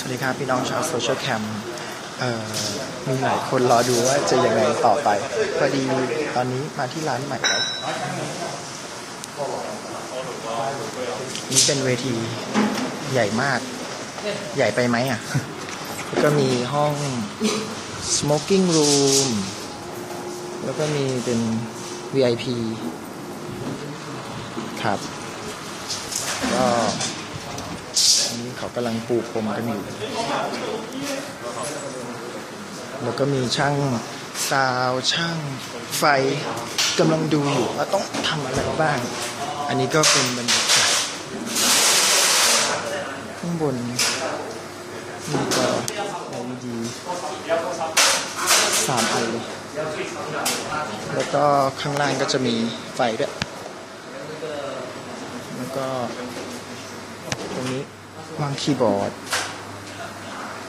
สวัสดีครับพี่น้องชาวโซเชียลแคมมีหลายคนรอดูว่าจะยังไงต่อไปพอดีตอนนี้มาที่ร้านใหม่แล้วนี่เป็นเวทีใหญ่มาก ใหญ่ไปไหมอะแล้วก็มีห้อง smoking room แล้วก็มีเป็น VIP ครับ ก็ เขากำลังปูพรมกันอยู่ แล้วก็มีช่างซาวช่างไฟกำลังดูอยู่ว่าต้องทำอะไรบ้าง อันนี้ก็เป็นบรรยากาศข้างบนมีจอ LED สามอันเลยแล้วก็ข้างล่างก็จะมีไฟด้วย แล้วก็ วางคีย์บอร์ด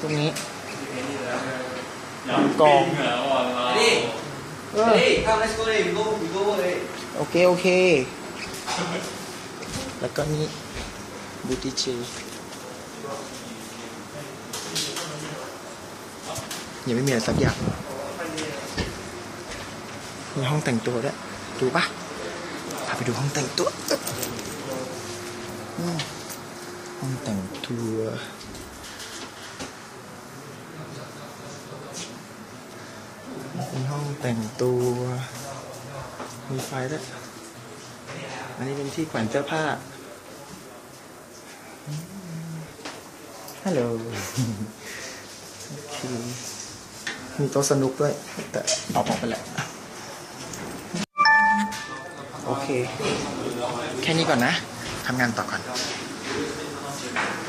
ตรงนี้วางกลองเออ Hey, come, let's go there. We go, we go there. โอเค โอเค แล้วก็นี่บูติเจยังไม่มีอะไรสักอย่างมีห้องแต่งตัวด้วย ดูปะพาไปดูห้องแต่งตัวอืม ห้องแต่งตัวมีห้องแต่งตัว มีไฟด้ว อันนี้เป็นที่แขวนเสื้อผ้า ฮัลโหล โอเค มีโต๊ะสนุกด้วย แต่เอาออกไปแล้ว โอเค แค่นี้ก่อนนะ ทำงานต่อก่อน Thank you.